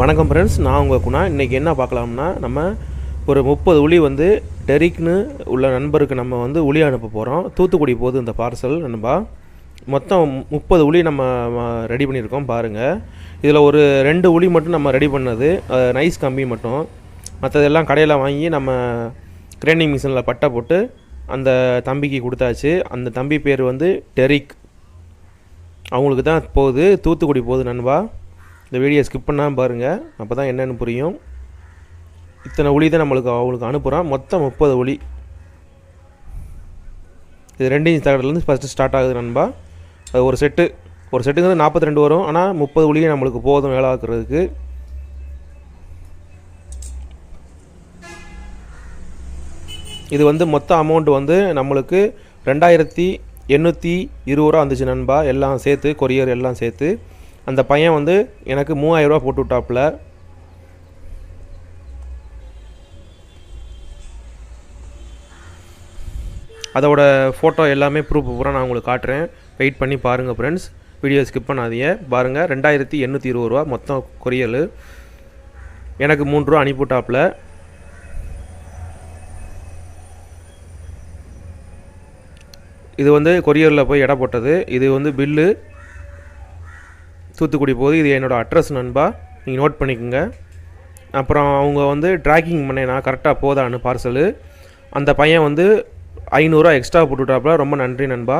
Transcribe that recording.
வணக்கம் ஃப்ரெண்ட்ஸ் நான் உங்கள் குணா. இன்றைக்கி என்ன பார்க்கலாம்னா நம்ம ஒரு முப்பது உளி வந்து டெரிக்னு உள்ள நண்பருக்கு நம்ம வந்து உளி அனுப்ப போகிறோம் தூத்துக்குடி போகுது இந்த பார்சல் நண்பா. மொத்தம் முப்பது உளி நம்ம ரெடி பண்ணியிருக்கோம் பாருங்கள் இதில் ஒரு ரெண்டு உளி மட்டும் நம்ம ரெடி பண்ணது. நைஸ் கம்பி மட்டும். மற்றதெல்லாம் கடையில் வாங்கி நம்ம கிரைண்டிங் மிஷினில் பட்டை போட்டு அந்த தம்பிக்கு கொடுத்தாச்சு. அந்த தம்பி பேர் வந்து டெரிக். அவங்களுக்கு தான் போகுது. தூத்துக்குடி போகுது நண்பா. இந்த வீடியோ ஸ்கிப் பண்ணாமல் பாருங்கள் அப்போ தான் என்னென்னு புரியும். இத்தனை ஒளி தான் நம்மளுக்கு அவங்களுக்கு அனுப்புகிறோம் மொத்தம் முப்பது ஒளி. இது ரெண்டு இன்ச் தகடுலேருந்து ஃபஸ்ட்டு ஸ்டார்ட் ஆகுது நண்பா. அது ஒரு செட்டு ஒரு செட்டுங்கிறது நாற்பத்தி ரெண்டு வரும். ஆனால் முப்பது ஒளியே நம்மளுக்கு போதும் வேலை ஆக்குறதுக்கு இது வந்து மொத்த அமௌண்ட் வந்து நம்மளுக்கு ரெண்டாயிரத்தி எண்ணூற்றி இருபது ரூபா வந்துச்சு நண்பா. எல்லாம் சேர்த்து கொரியர் எல்லாம் சேர்த்து. அந்த பையன் வந்து எனக்கு மூவாயிரரூவா போட்டு விட்டாப்புல. அதோட ஃபோட்டோ எல்லாமே ப்ரூஃப் பூரா நான் உங்களுக்கு காட்டுறேன். வெயிட் பண்ணி பாருங்கள் ஃப்ரெண்ட்ஸ் வீடியோ ஸ்கிப் பண்ணாதீங்க. பாருங்கள் ரெண்டாயிரத்தி எண்ணூற்றி இருபது ரூபா மொத்தம் கொரியல். எனக்கு மூணு ரூபா அனுப்பிவிட்டாப்புல இது வந்து கொரியரில் போய் எடை போட்டது. இது வந்து பில்லு தூத்துக்குடி போகுது. இது என்னோடய அட்ரஸ் நண்பா. நீங்கள் நோட் பண்ணிக்கோங்க. அப்புறம் அவங்க வந்து ட்ராக்கிங் பண்ணேனா நான் கரெக்டாக போதான்னு பார்சலு அந்த பையன் வந்து ஐநூறுரூவா எக்ஸ்ட்ரா போட்டுவிட்டாப்புல ரொம்ப நன்றி நண்பா.